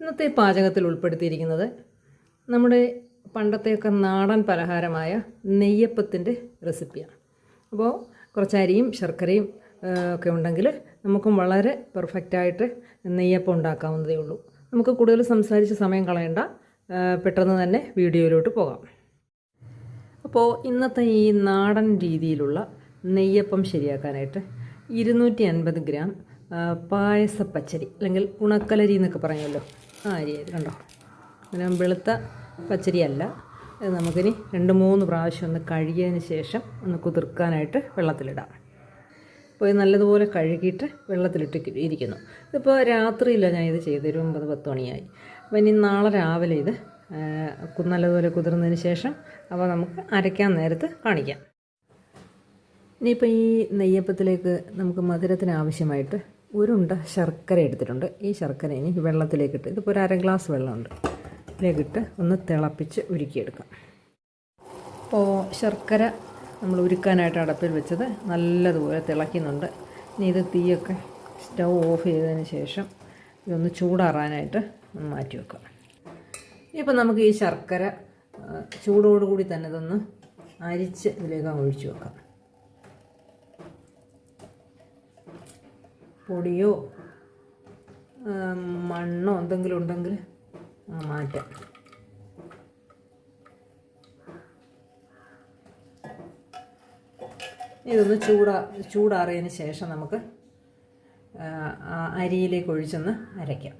ഇന്നത്തെ പാചകത്തിൽ ഉൾപ്പെടുത്തിയിരിക്കുന്നത് നമ്മുടെ പണ്ടത്തെയൊക്കെ നാടൻ പലഹാരമായ നെയ്യപ്പത്തിന്റെ റെസിപ്പിയാണ്. അപ്പോൾ കുറച്ച് അരിയും ശർക്കരയും ഒക്കെ ഉണ്ടെങ്കിൽ നമുക്കും വളരെ പെർഫെക്റ്റായിട്ട് നെയ്യപ്പം ഉണ്ടാക്കാവുന്നതേ ഉള്ളൂ. നമുക്ക് കൂടുതൽ സംസാരിച്ച് സമയം കളയണ്ട പെട്ടെന്ന് തന്നെ വീഡിയോയിലോട്ട് പോകാം. അപ്പോൾ ഇന്നത്തെ ഈ നാടൻ രീതിയിലുള്ള നെയ്യപ്പം ശരിയാക്കാനായിട്ട് ഇരുന്നൂറ്റി അൻപത് ഗ്രാം പായസപ്പച്ചരി അല്ലെങ്കിൽ ഉണക്കലരി എന്നൊക്കെ പറയുമല്ലോ ആ അരി ഇത് കണ്ടോ? അങ്ങനെ വെളുത്ത പച്ചരിയല്ല നമുക്കിനി രണ്ട് മൂന്ന് പ്രാവശ്യം ഒന്ന് കഴുകിയതിന് ശേഷം ഒന്ന് കുതിർക്കാനായിട്ട് വെള്ളത്തിലിടാം. അപ്പോൾ ഇത് നല്ലതുപോലെ കഴുകിയിട്ട് വെള്ളത്തിലിട്ട് ഇരി- ഇരിക്കുന്നു. ഇതിപ്പോൾ രാത്രിയില്ല ഞാൻ ഇത് ചെയ്ത് ഒരു ഒമ്പത് പത്ത് മണിയായി. അപ്പോൾ ഇനി നാളെ രാവിലെ ഇത് നല്ലതുപോലെ കുതിർന്നതിന് ശേഷം അപ്പോൾ നമുക്ക് അരയ്ക്കാൻ നേരത്ത് കാണിക്കാം. ഇനിയിപ്പോൾ ഈ നെയ്യപ്പത്തിലേക്ക് നമുക്ക് മധുരത്തിന് ആവശ്യമായിട്ട് ഒരുണ്ട ശർക്കര എടുത്തിട്ടുണ്ട്. ഈ ശർക്കര ഇനി വെള്ളത്തിലേക്കിട്ട് ഇതിപ്പോൾ ഒരു അര ഗ്ലാസ് വെള്ളമുണ്ട്. ഇതിലേക്കിട്ട് ഒന്ന് തിളപ്പിച്ച് ഉരുക്കിയെടുക്കാം. അപ്പോൾ ശർക്കര നമ്മൾ ഉരുക്കാനായിട്ട് അടപ്പിൽ വെച്ചത് നല്ലതുപോലെ തിളയ്ക്കുന്നുണ്ട്. ഇനി ഇത് തീയൊക്കെ സ്റ്റൗ ഓഫ് ചെയ്തതിന് ശേഷം ഇതൊന്ന് ചൂടാറാനായിട്ട് മാറ്റി വെക്കാം. ഇപ്പം നമുക്ക് ഈ ശർക്കര ചൂടോടുകൂടി തന്നെ ഇതൊന്ന് അരിച്ച് ഇതിലേക്ക് ഒഴിച്ചു വെക്കാം. പൊടിയോ മണ്ണോ എന്തെങ്കിലും ഉണ്ടെങ്കിൽ മാറ്റാം. ഇതൊന്ന് ചൂടാ ചൂടാറിയതിന് ശേഷം നമുക്ക് അരിയിലേക്ക് ഒഴിച്ചൊന്ന് അരയ്ക്കാം.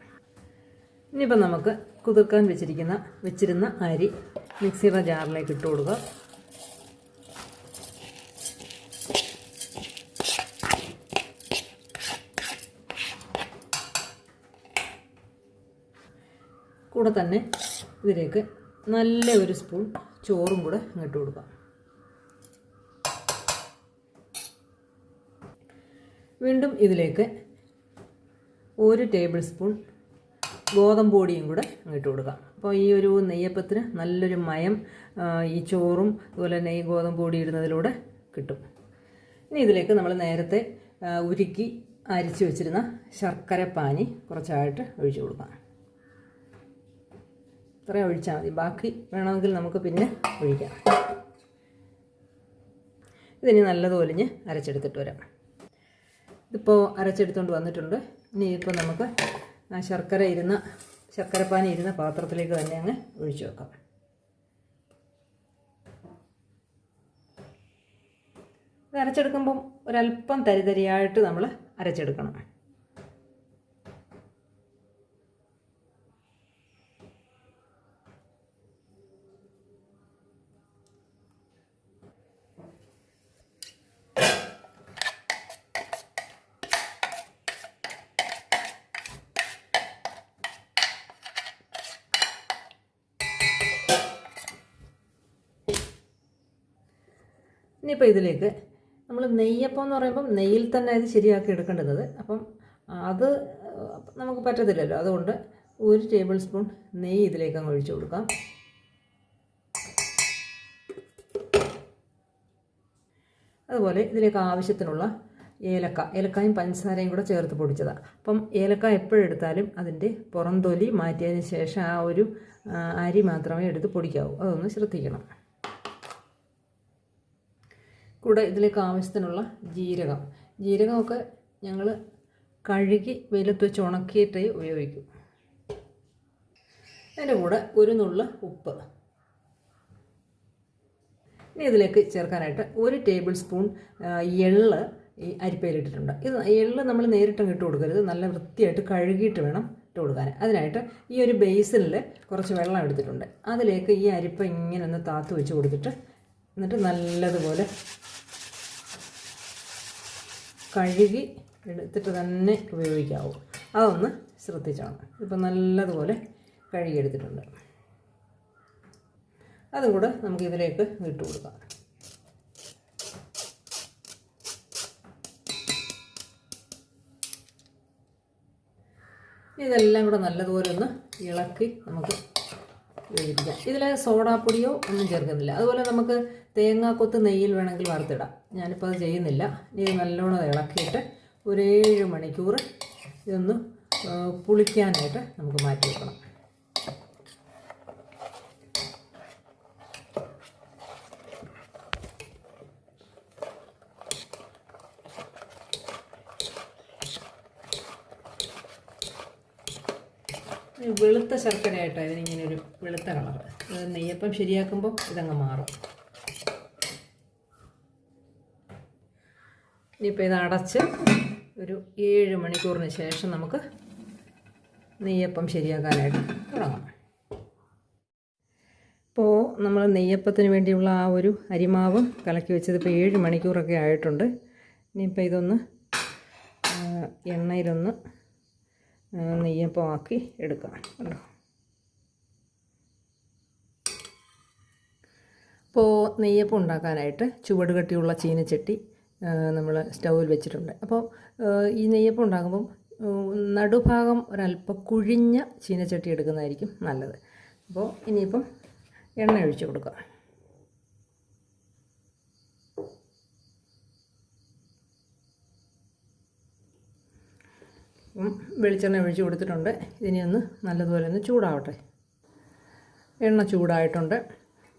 ഇനിയിപ്പോൾ നമുക്ക് കുതിർക്കാൻ വെച്ചിരിക്കുന്ന വെച്ചിരുന്ന അരി മിക്സിയുടെ ജാറിലേക്ക് ഇട്ട് കൊടുക്കുക കൂടെ തന്നെ ഇതിലേക്ക് നല്ല ഒരു സ്പൂൺ ചോറും കൂടെ ഇങ്ങോട്ട് കൊടുക്കാം. വീണ്ടും ഇതിലേക്ക് ഒരു ടേബിൾ സ്പൂൺ ഗോതമ്പ് പൊടിയും കൂടെ ഇട്ട് കൊടുക്കാം. അപ്പോൾ ഈ ഒരു നെയ്യപ്പത്തിന് നല്ലൊരു മയം ഈ ചോറും അതുപോലെ നെയ്യ് ഗോതമ്പ് പൊടി ഇടുന്നതിലൂടെ കിട്ടും. ഇനി ഇതിലേക്ക് നമ്മൾ നേരത്തെ ഉരുക്കി അരിച്ചു വെച്ചിരുന്ന ശർക്കര പാനി കുറച്ചായിട്ട് ഒഴിച്ചു കൊടുക്കാം. ഇത്രയും ഒഴിച്ചാൽ മതി. ബാക്കി വേണമെങ്കിൽ നമുക്ക് പിന്നെ ഒഴിക്കാം. ഇതിനി നല്ലതുപോലെ അരച്ചെടുത്തിട്ട് വരാം. ഇതിപ്പോൾ അരച്ചെടുത്തുകൊണ്ട് വന്നിട്ടുണ്ട്. ഇനി ഇപ്പോൾ നമുക്ക് ആ ശർക്കര ഇരുന്ന ശർക്കരപ്പാനി ഇരുന്ന പാത്രത്തിലേക്ക് തന്നെ അങ്ങ് ഒഴിച്ചു വെക്കാം. ഇത് അരച്ചെടുക്കുമ്പം ഒരല്പം തരിതരിയായിട്ട് നമ്മൾ അരച്ചെടുക്കണം. ഇനിയിപ്പോൾ ഇതിലേക്ക് നമ്മൾ നെയ്യപ്പം എന്ന് പറയുമ്പം നെയ്യിൽ തന്നെ ഇത് ശരിയാക്കി എടുക്കേണ്ടത്. അപ്പം അത് നമുക്ക് പറ്റത്തില്ലല്ലോ. അതുകൊണ്ട് ഒരു ടേബിൾ സ്പൂൺ നെയ്യ് ഇതിലേക്ക് അങ്ങ് ഒഴിച്ചു കൊടുക്കാം. അതുപോലെ ഇതിലേക്ക് ആവശ്യത്തിനുള്ള ഏലക്ക ഏലക്കായും പഞ്ചസാരയും കൂടെ ചേർത്ത് പൊടിച്ചതാണ് അപ്പം ഏലക്ക എപ്പോഴെടുത്താലും അതിന്റെ പുറംതൊലി മാറ്റിയതിന് ശേഷം ആ ഒരു അരി മാത്രമേ എടുത്ത് പൊടിക്കാവൂ. അതൊന്ന് ശ്രദ്ധിക്കണം. കൂടെ ഇതിലേക്ക് ആവശ്യത്തിനുള്ള ജീരകം. ജീരകമൊക്കെ ഞങ്ങൾ കഴുകി വെയിലത്ത് വെച്ച് ഉണക്കിയിട്ടേ ഉപയോഗിക്കും. അതിന്റെ കൂടെ ഒരു നുള്ള ഉപ്പ്. ഇനി ഇതിലേക്ക് ചേർക്കാനായിട്ട് ഒരു ടേബിൾ സ്പൂൺ എള്ള് ഈ അരിപ്പയിലിട്ടിട്ടുണ്ട്. ഇത് എള്ള് നമ്മൾ നേരിട്ടങ്ങ് ഇട്ട് കൊടുക്കരുത്. നല്ല വൃത്തിയായിട്ട് കഴുകിയിട്ട് വേണം ഇട്ട് കൊടുക്കാൻ. അതിനായിട്ട് ഈ ഒരു ബേസിനിൽ കുറച്ച് വെള്ളം എടുത്തിട്ടുണ്ട്. അതിലേക്ക് ഈ അരിപ്പ ഇങ്ങനെ ഒന്ന് താത്ത് വെച്ച് കൊടുത്തിട്ട് എന്നിട്ട് നല്ലതുപോലെ കഴുകി എടുത്തിട്ട് തന്നെ ഉപയോഗിക്കാവൂ. അതൊന്ന് ശ്രദ്ധിച്ചാണ്. ഇപ്പം നല്ലതുപോലെ കഴുകിയെടുത്തിട്ടുണ്ട്. അതും കൂടെ നമുക്ക് ഇതിലേക്ക് ഇട്ട് കൊടുക്കാം. ഇതെല്ലാം കൂടെ നല്ലതുപോലെ ഒന്ന് ഇളക്കി നമുക്ക് വേവിക്കാം ഇതിൽ സോഡാപ്പൊടിയോ ഒന്നും ചേർക്കുന്നില്ല. അതുപോലെ നമുക്ക് തേങ്ങാക്കൊത്ത് നെയ്യിൽ വേണമെങ്കിൽ വറുത്തിടാം. ഞാനിപ്പോൾ അത് ചെയ്യുന്നില്ല. ഇത് നല്ലോണം ഇളക്കിയിട്ട് ഒരു ഏഴ് മണിക്കൂർ ഇതൊന്ന് പുളിക്കാനായിട്ട് നമുക്ക് മാറ്റി വെക്കണം ഈ വെളുത്ത ശർക്കരയായിട്ടാണ് ഇതിനിങ്ങനെ ഒരു വെളുത്ത കളർ നെയ്യപ്പം ശരിയാക്കുമ്പോൾ ഇതങ്ങ് മാറും. ഇനിയിപ്പോൾ ഇത് അടച്ച് ഒരു ഏഴ് മണിക്കൂറിന് ശേഷം നമുക്ക് നെയ്യപ്പം ശരിയാക്കാനായിട്ട് തുടങ്ങാം. ഇപ്പോൾ നമ്മൾ നെയ്യപ്പത്തിന് വേണ്ടിയുള്ള ആ ഒരു അരിമാവ് കലക്കി വെച്ചത് ഇപ്പോൾ ഏഴ് മണിക്കൂറൊക്കെ ആയിട്ടുണ്ട്. ഇനിയിപ്പോൾ ഇതൊന്ന് എണ്ണയിലൊന്ന് നെയ്യപ്പമാക്കി എടുക്കാം കണ്ടോ അപ്പോൾ നെയ്യപ്പം ഉണ്ടാക്കാനായിട്ട് ചുവട് കട്ടിയുള്ള ചീനച്ചട്ടി നമ്മൾ സ്റ്റൗവിൽ വെച്ചിട്ടുണ്ട്. അപ്പോൾ ഈ നെയ്യപ്പം ഉണ്ടാക്കുമ്പം നടുഭാഗം ഒരല്പം കുഴിഞ്ഞ ചീനച്ചട്ടി എടുക്കുന്നതായിരിക്കും നല്ലത്. അപ്പോൾ ഇനിയിപ്പം എണ്ണ ഒഴിച്ച് കൊടുക്കുക വെളിച്ചെണ്ണ ഒഴിച്ച് കൊടുത്തിട്ടുണ്ട്. ഇതിനെ ഒന്ന് നല്ലതുപോലെ ഒന്ന് ചൂടാവട്ടെ. എണ്ണ ചൂടായിട്ടുണ്ട്.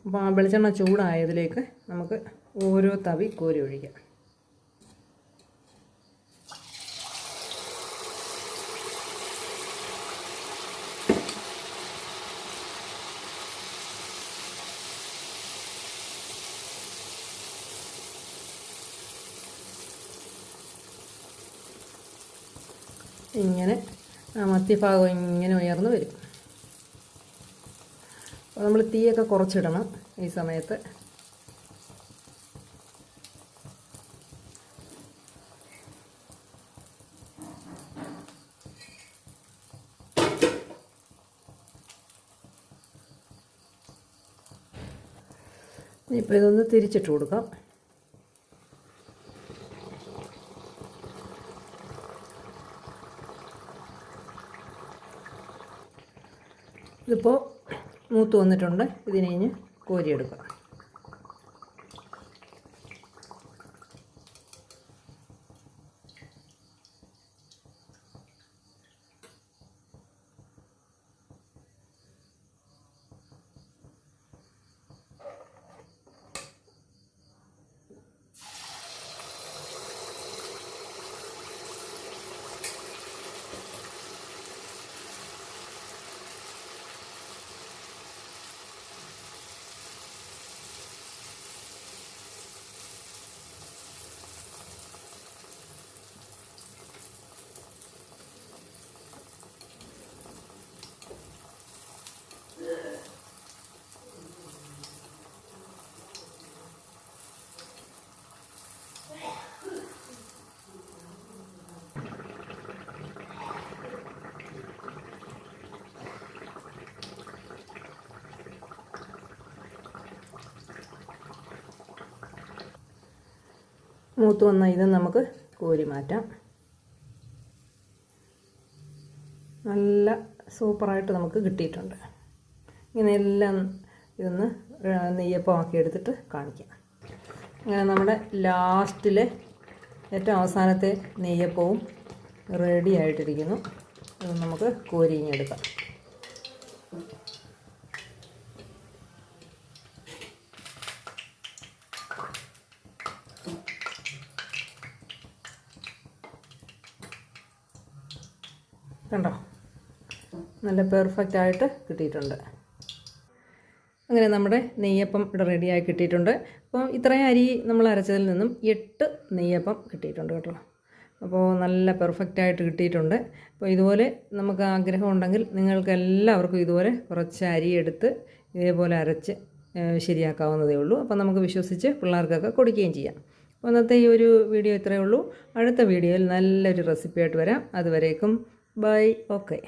അപ്പോൾ ആ വെളിച്ചെണ്ണ ചൂടായതിലേക്ക് നമുക്ക് ഓരോ തവി കോരി ഒഴിക്കാം. ഇങ്ങനെ ആ മധ്യഭാഗം ഇങ്ങനെ ഉയർന്നു വരും. അപ്പോൾ നമ്മൾ തീയൊക്കെ കുറച്ചിടണം ഈ സമയത്ത്. ഇനിയിപ്പോൾ ഇതൊന്ന് തിരിച്ചിട്ട് കൊടുക്കാം. ഇതിപ്പോൾ മൂത്ത് വന്നിട്ടുണ്ട്. ഇതിനെ കോരിയെടുക്കാം. മൂത്ത് വന്ന ഇത് നമുക്ക് കോരി മാറ്റാം. നല്ല സൂപ്പറായിട്ട് നമുക്ക് കിട്ടിയിട്ടുണ്ട്. ഇങ്ങനെ എല്ലാം ഇതൊന്ന് നെയ്യപ്പമാക്കി എടുത്തിട്ട് കാണിക്കാം. അങ്ങനെ നമ്മുടെ ലാസ്റ്റിലെ ഏറ്റവും അവസാനത്തെ നെയ്യപ്പവും റെഡി ആയിട്ടിരിക്കുന്നു. നമുക്ക് കോരിഞ്ഞെടുക്കാം കണ്ടോ? നല്ല പെർഫെക്റ്റ് ആയിട്ട് കിട്ടിയിട്ടുണ്ട്. അങ്ങനെ നമ്മുടെ നെയ്യപ്പം ഇവിടെ റെഡിയായി കിട്ടിയിട്ടുണ്ട്. അപ്പോൾ ഇത്രയും അരി നമ്മൾ അരച്ചതിൽ നിന്നും എട്ട് നെയ്യപ്പം കിട്ടിയിട്ടുണ്ട് കേട്ടോ. അപ്പോൾ നല്ല പെർഫെക്റ്റ് ആയിട്ട് കിട്ടിയിട്ടുണ്ട്. അപ്പോൾ ഇതുപോലെ നമുക്ക് ആഗ്രഹം ഉണ്ടെങ്കിൽ നിങ്ങൾക്ക് എല്ലാവർക്കും ഇതുപോലെ കുറച്ച് അരി എടുത്ത് ഇതേപോലെ അരച്ച് ശരിയാക്കാവുന്നതേ ഉള്ളൂ. അപ്പോൾ നമുക്ക് വിശ്വസിച്ച് പിള്ളേർക്കൊക്കെ കൊടുക്കുകയും ചെയ്യാം. അപ്പോൾ ഇന്നത്തെ ഈ ഒരു വീഡിയോ ഇത്രയേ ഉള്ളൂ. അടുത്ത വീഡിയോയിൽ നല്ലൊരു റെസിപ്പിയായിട്ട് വരാം. അതുവരേക്കും ബൈ ഓക്കെ